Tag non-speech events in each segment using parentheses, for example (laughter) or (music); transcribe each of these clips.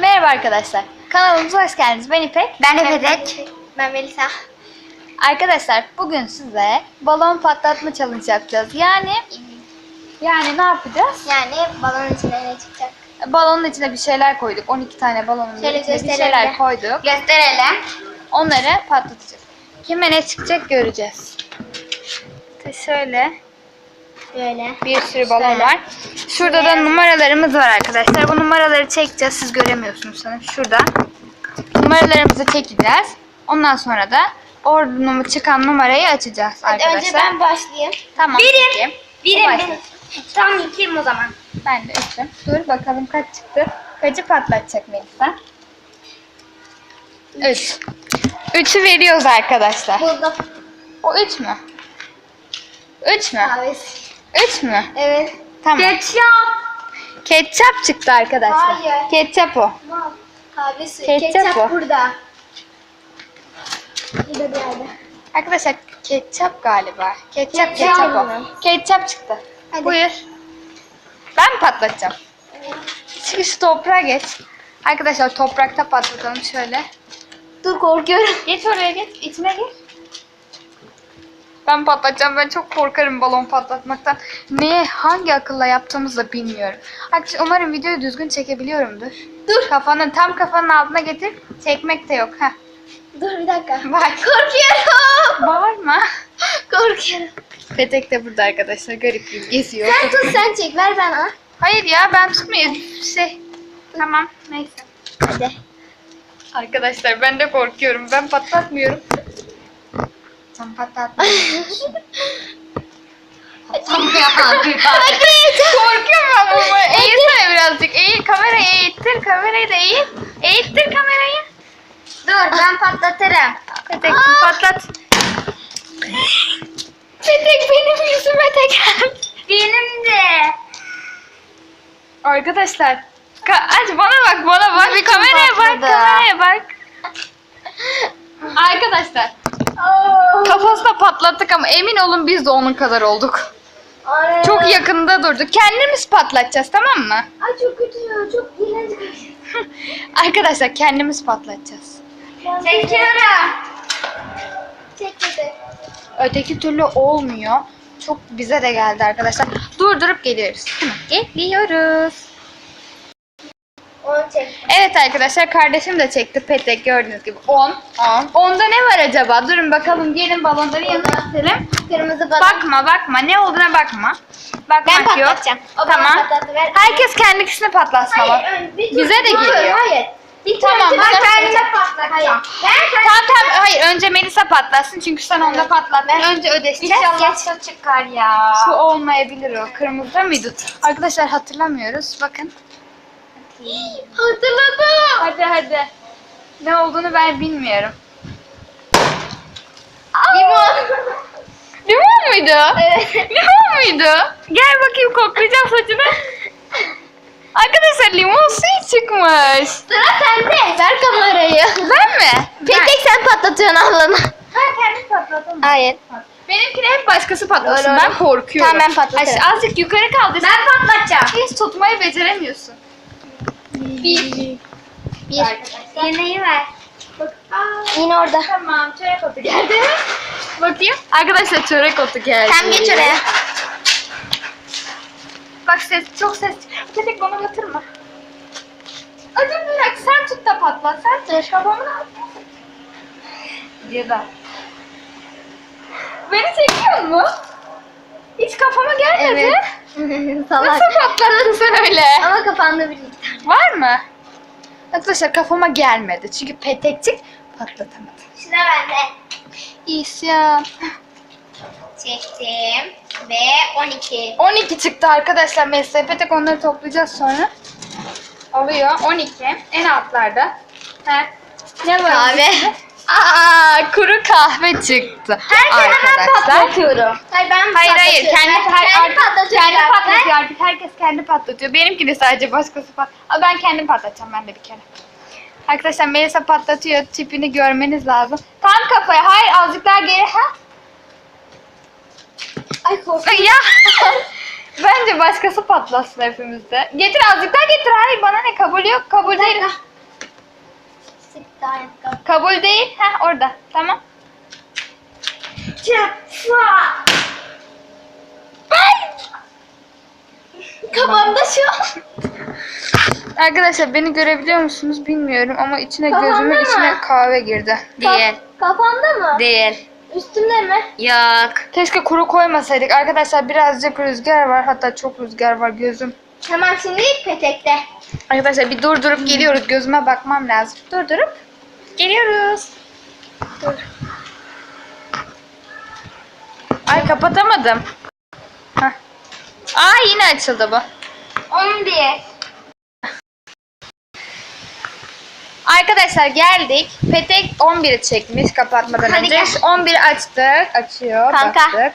Merhaba arkadaşlar. Kanalımıza hoş geldiniz. Ben İpek. Ben de. Ben Melisa. Arkadaşlar bugün size balon patlatma challenge yapacağız. Yani yani ne yapacağız? Yani balonun içine ne çıkacak? Balonun içine bir şeyler koyduk. 12 tane balonun Şöyle içine bir gösterelim. şeyler koyduk. Gösterelim. Onları patlatacağız. Kime ne çıkacak göreceğiz. İşte şöyle Böyle. bir sürü balon var. Şurada da numaralarımız var arkadaşlar. Bu numaraları çekeceğiz. Siz göremiyorsunuz sanırım. Şurada. Numaralarımızı çekeceğiz. Ondan sonra da orada çıkan numarayı açacağız Hadi arkadaşlar. önce ben başlayayım. Tamam. Birim. Birim. Birim. Tam ikiyim o zaman. Ben de üçüm. Dur bakalım kaç çıktı. Kaçı patlatacak Melisa? Üç. Üçü veriyoruz arkadaşlar. Buldum. O üç mü? Üç mü? Kahvesi. Üç mü? Evet. Tamam. Ketçap. Ketçap çıktı arkadaşlar. Hayır. Ketçap o. Kahve suyu. Ketçap Ketçap, o. burada. Burada bir yerde. Arkadaşlar ketçap galiba. Ketçap Ketçap ketçap o. mı? Ketçap çıktı. Hadi. Buyur. Ben patlatacağım. Çünkü şu toprağa geç. Arkadaşlar toprakta patlatalım şöyle. Dur korkuyorum. Geç oraya geç. İçine gir. Ben patlatacağım. Ben çok korkarım balon patlatmaktan. Ne, hangi akılla yaptığımızı bilmiyorum. Arkadaşlar umarım videoyu düzgün çekebiliyorumdur. Dur. Kafanın tam kafanın altına getir. Çekmek de yok. Heh. Dur bir dakika. Bak. Korkuyorum. Bağırma. (laughs) korkuyorum. Petek de burada arkadaşlar. Garip bir geziyor. Sen tut sen çek ver bana. Hayır ya ben tutmayayım. Şey. Tamam neyse. Hadi. Arkadaşlar ben de korkuyorum. Ben patlatmıyorum. Sen patlatmıyorsun. Tam Korkuyorum ama. Eğilsene birazcık. Eğil kamerayı eğittir. Kamerayı da eğil. Eğittir kamerayı. Dur ben patlatırım. Petek patlat. Petek benim yüzüme gel. Benim de. Arkadaşlar. Ka- aç bana bak bana bak. Bir kameraya bak kameraya bak. (laughs) Arkadaşlar kafasına patlattık ama emin olun biz de onun kadar olduk. Ay. Çok yakında durduk. Kendimiz patlatacağız tamam mı? Ay çok kötü ya. Çok iğrenç. (laughs) Arkadaşlar kendimiz patlatacağız. Çekiyorum. Çek çek. Öteki türlü olmuyor. Çok bize de geldi arkadaşlar. Durdurup geliyoruz. Tamam, Geliyoruz. Evet arkadaşlar kardeşim de çekti petek gördüğünüz gibi 10. 10. Onda ne var acaba? Durun bakalım gelin balonları yanına gidelim. Kırmızı balon. Bakma bakma ne olduğuna bakma. Bakmak Ben yok. patlatacağım. O bana Tamam. patlattı, ver. Herkes kendisini patlatsın ama. Hayır, ön- bir Bize tur- de geliyor. Hayır. Bir Tamam, Tamam, ben sen- kendime patlatacağım. Hayır. Ben Tamam tamam hayır önce Melisa patlatsın çünkü sen onda patlattın. Önce ödeşeceğiz. İnşallah su çıkar ya. Su olmayabilir o. Kırmızı mıydı? Arkadaşlar hatırlamıyoruz. Bakın. Hatırladım. Hadi hadi. Ne olduğunu ben bilmiyorum. Limon. Limon muydu? Evet. Limon muydu? Gel bakayım koklayacağım saçını. Arkadaşlar limon suyu çıkmış. Sıra sende. Ver kamerayı. Ben mi? Petek sen patlatıyorsun ablana. Ben kendim patladım. Hayır. Benimkini hep başkası patlasın. Ben korkuyorum. Tamam, ben patlatırım. Ay, azıcık yukarı kaldır. Ben patlatacağım. hiç tutmayı beceremiyorsun. Bir. Bir. Yemeği ver. Yine orada. Tamam çörek otu geldi. Bakayım. Arkadaşlar çörek otu geldi. Sen geç oraya. Bak ses çok ses. Petek bana batırma. Acım bırak sen tut da patlat. Sen tut. Atma. Diye da. Beni çekiyor mu? Hiç kafama gelmedi. Evet. (laughs) Nasıl patlattın sen öyle? Ama kafanda bir iki. Var mı? Arkadaşlar kafama gelmedi. Çünkü petekçik patlatamadı. Sıra bende. İsyan. Çektim. Ve 12. 12 çıktı arkadaşlar. Mesleğe petek onları toplayacağız sonra. Alıyor. 12. En altlarda. Ha. Ne var? Kahve. Aa, kuru kahve çıktı. Herkese ben patlatıyorum. Hayır ben Hayır hayır kendi, ben, her, kendi artık patlatıyorum. kendi Ben- patlatıyor artık herkes kendi patlatıyor. Benimki de sadece başkası pat. Aa, ben kendim patlatacağım ben de bir kere. Arkadaşlar Melisa patlatıyor. Tipini görmeniz lazım. Tam kafaya. Hayır azıcık daha geri. Ha? Ay korktum. Ya. (laughs) Bence başkası patlasın hepimizde. Getir azıcık daha getir. Hayır bana ne kabul yok. Kabul değil. dakika. Kabul değil. Heh orada. Tamam. Çapa. Kafamda şu an. Arkadaşlar beni görebiliyor musunuz bilmiyorum ama içine Kafamda gözümün mı? içine kahve girdi. Değil. Kafamda mı? Değil. Üstümde mi? Yok. Keşke kuru koymasaydık. Arkadaşlar birazcık rüzgar var. Hatta çok rüzgar var gözüm. Tamam şimdi petekte. Arkadaşlar bir durdurup geliyoruz. Gözüme bakmam lazım. Durdurup geliyoruz. Dur. Ay kapatamadım. Heh. Aa yine açıldı bu. 11. Arkadaşlar geldik. Petek 11'i çekmiş kapatmadan Hadi önce. gel. 11'i açtık. Açıyor. Kanka. Baktık.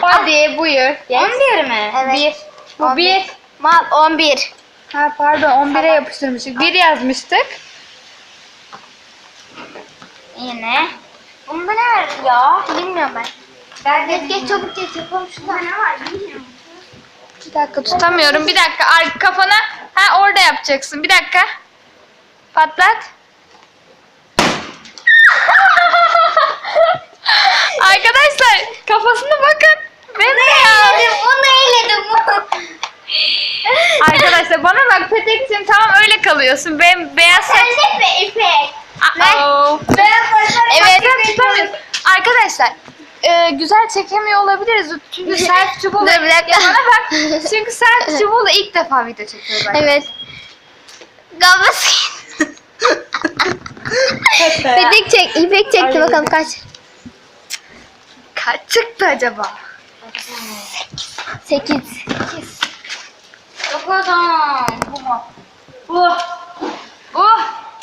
Hadi buyur. Geç. 11 mi? Evet. Bir. Bu 11. bir. Mal 11. Ha pardon 11'e yapıştırmıştık. Bir yazmıştık. Yine. Bunda ne var ya? Bilmiyorum ben. Ben geç geç çabuk geç yapalım şurada. ne var bilmiyorum. Bir dakika tutamıyorum. Bir dakika ar- kafana. Ha orada yapacaksın. Bir dakika. Patlat. Arkadaşlar kafasına bakın. Bembeyaz. Onu eyledim. (laughs) Arkadaşlar bana bak peteksin tamam öyle kalıyorsun. Ben beyaz saç. Sen de ipek? Uh-oh. Evet. Arkadaşlar e, güzel çekemiyor olabiliriz. Çünkü (laughs) sert çubuğu. Dur bir dakika. Ya bana bak. Çünkü sert çubuğla ilk defa video çekiyoruz. Evet. Gavası. İpek çek, ipek çekti Ay, bakalım kaç. Kaç çıktı acaba? 8. Bakalım. Bu mu? Bu. Bu.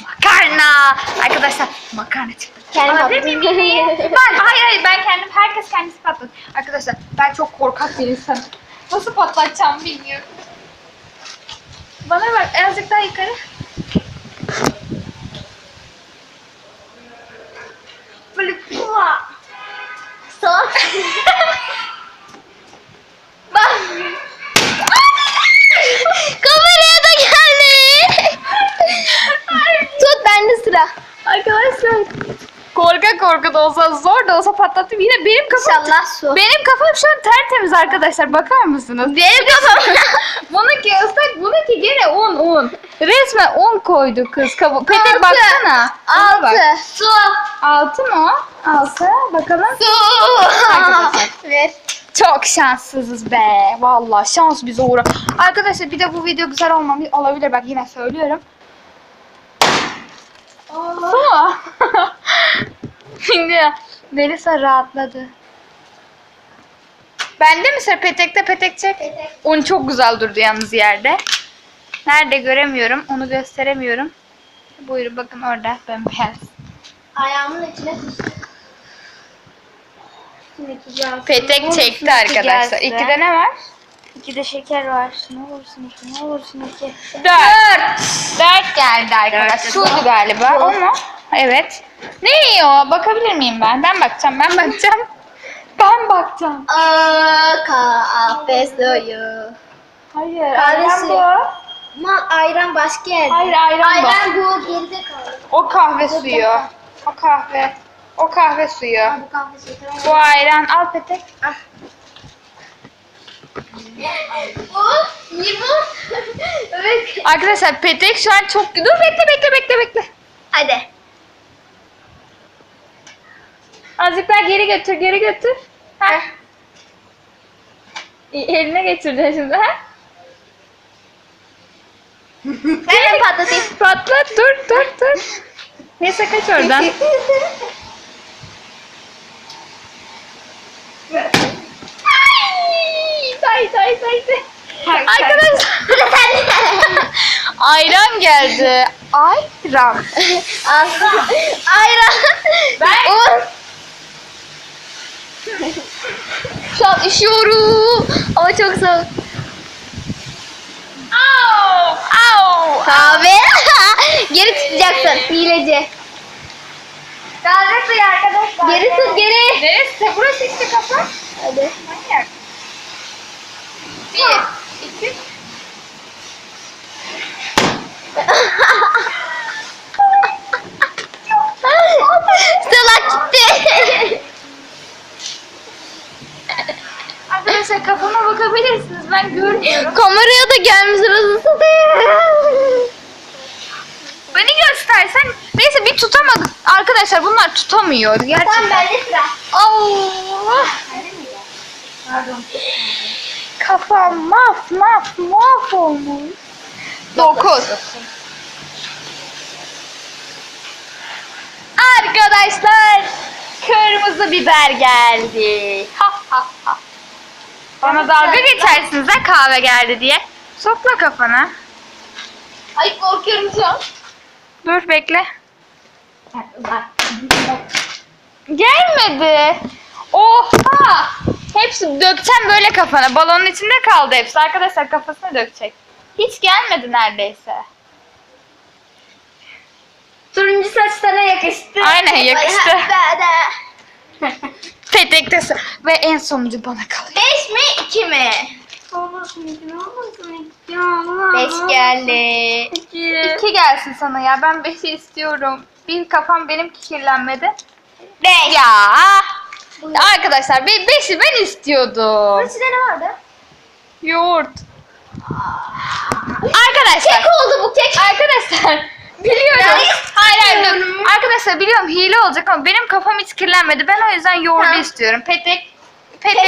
Makarna. Arkadaşlar makarna çıktı. Kendim patladım. (laughs) Ben, hayır hayır ben kendim, herkes kendisi patladı. Arkadaşlar ben çok korkak bir insanım. Nasıl patlatacağımı bilmiyorum. Bana bak azıcık daha yukarı. Böyle kuva. Sok. Bak. Kameraya da geldi. Tut bende sıra. Arkadaşlar korka korka da olsa zor da olsa patlattım. Yine benim kafam İnşallah su. benim kafam şu an tertemiz arkadaşlar bakar mısınız? Benim kafam. (laughs) Bununki ıslak bununki gene un un. Resmen un koydu kız. Kabu Petek Altı. baksana. Una bak. Altı. Su. Altı mı o? Altı. Bakalım. Su. Arkadaşlar. Çok şanssızız be. Vallahi şans bize uğra. Arkadaşlar bir de bu video güzel olmamış olabilir. Bak yine söylüyorum. Su. (laughs) Şimdi Melisa rahatladı. Bende mi sıra petekte petek çek? Petek. Un çok güzel durdu yalnız yerde. Nerede göremiyorum. Onu gösteremiyorum. Buyurun bakın orada bembeyaz. Ayağımın içine sıçtı. Petek çekti arkadaşlar. gelsin. İkide ne var? İkide şeker var. Ne olursun iki, ne olursun iki. Dört. Dört geldi arkadaşlar. Şuydu galiba. O mu? Evet. Ne o? Bakabilir miyim ben? Ben bakacağım. Ben bakacağım. (laughs) Ben bakacağım. Aa, kahve suyu. Hayır. Kahvesi. Ayran bu. Mal ayran başka yerde. Hayır ayran. Ayran bu geride kaldı. O kahve suyu. O kahve. O kahve suyu. Bu kahve suyu. Bu ayran. Al petek. (laughs) Bu limon. (laughs) evet. Arkadaşlar petek şu an çok... Dur bekle bekle bekle bekle. Hadi. Azıcık daha geri götür geri götür. Ha. Eline geçirdin şimdi ha. (laughs) Ben de patlatayım. Patlat dur dur dur. Neyse kaç oradan. (laughs) Ay, say say. Arkadaşlar (laughs) ayran geldi. Ayran. ayran. Ben-. (laughs) Şu an üşüyorum. Ama çok soğuk. Au, au. Kahve. (laughs) geri tutacaksın. Hileci. Kahve suyu arkadaşlar. Geri tut geri. Neresi? Burası işte kafa. Hadi. Manyak. Bir, iki. ben görmüyorum. Kameraya da gelmiş sırası Beni göstersen. Neyse bir tutamadık. Arkadaşlar bunlar tutamıyor. Gerçekten. Tamam bende sıra. Allah. Pardon. Kafam maf maf maf olmuş. Dokuz. Arkadaşlar kırmızı biber geldi. Ha ha ha. Bana dalga geçersiniz ha kahve geldi diye. Sokla kafana. Ay korkuyorum şu an. Dur bekle. Gelmedi. Oha! Hepsi dökeceğim böyle kafana. Balonun içinde kaldı hepsi. Arkadaşlar kafasına dökecek. Hiç gelmedi neredeyse. Turuncu saçlara yakıştı. Aynen, yakıştı. Beş Petekte sı- ve en sonuncu bana kalıyor. mi iki mi? Beş geldi. İki. İki gelsin sana ya. Ben beşi istiyorum. Bir kafam benimki kirlenmedi. Beş. Ya. Arkadaşlar be beşi ben istiyordum. İçinde ne vardı? Yoğurt. Arkadaşlar. Kek oldu bu kek. Arkadaşlar (laughs) biliyorum. Yani hayır hayır. Arkadaşlar biliyorum hile olacak ama benim kafam hiç kirlenmedi. Ben o yüzden yoğurdu Tamam. istiyorum. Petek petek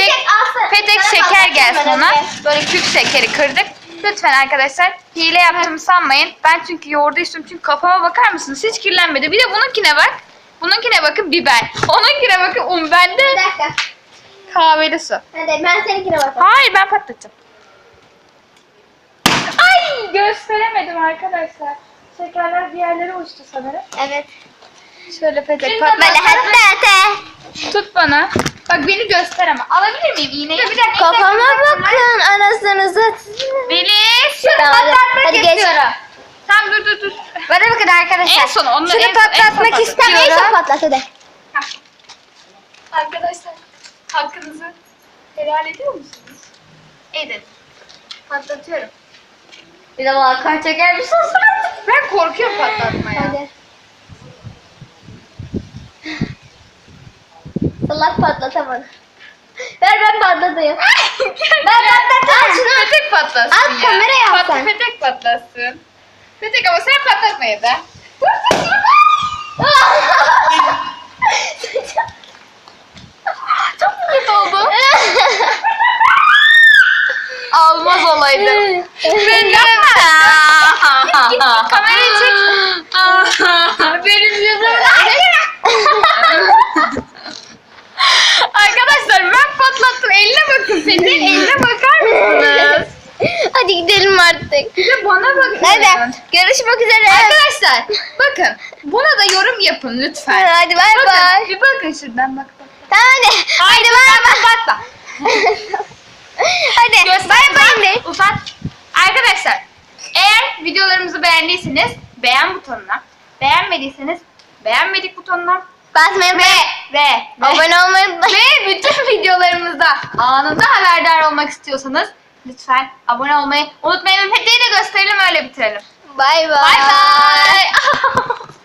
Petek petek şeker gelsin ona. Böyle küp şekeri kırdık. Lütfen arkadaşlar hile yaptığımı sanmayın. Ben çünkü yoğurdu istiyorum çünkü kafama bakar mısınız? Hiç kirlenmedi. Bir de bununkine bak. Bununkine bakın biber. (laughs) Onunkine bakın un. Bir Bende dakika. kahveli su. Hadi ben seninkine bakayım. Hayır ben patlatacağım. Ay gösteremedim arkadaşlar. Şekerler bir yerlere uçtu sanırım. Evet. Şöyle petek Böyle hatta Tut bana. Bak beni göster ama. Alabilir miyim iğneyi? Bir dakika. Kafama bakın anasınızı. Melis. Şunu Tamam, hadi. patlatmak Hadi geç. istiyorum. Tamam dur dur dur. Bana bakın arkadaşlar. En son onları Şunu en son- en son patlatmak patlat. istemiyorum. Son patlat hadi. Arkadaşlar hakkınızı helal ediyor musunuz? Edin. Patlatıyorum. Bir de bana kar çeker misin? Ben korkuyorum patlatmaya. Hadi. Salak patlatamadı. Ver ben patlatayım. (laughs) ben patlatayım. Al şunu. Petek patlasın Al, ya. kameraya al Pat- sen. Petek patlasın. Petek ama sen patlatmayı da. Çok mu kötü oldu? Almaz olaydı. (laughs) ben yapma. Git git kamerayı çek. Benim yüzüm. Arkadaşlar ben patlattım. Eline bakın Petek. Eline bakar mısınız? (laughs) Hadi gidelim artık. Bir de bana bakın. Hadi görüşmek üzere. Arkadaşlar bakın buna da yorum yapın lütfen. Hadi bay Bakın bay. bir bakın şuradan bak bak. Tamam hadi. Hadi bay bay. Uzatma. (laughs) Hadi Göster, bay bay uzat. Arkadaşlar eğer videolarımızı beğendiyseniz beğen butonuna, beğenmediyseniz beğenmedik butonuna Basmayı ve ve abone olmayı ve bütün (laughs) videolarımızda anında haberdar olmak istiyorsanız lütfen abone olmayı unutmayın. Peteği de gösterelim öyle bitirelim. Bay bay. Bay bay. (laughs)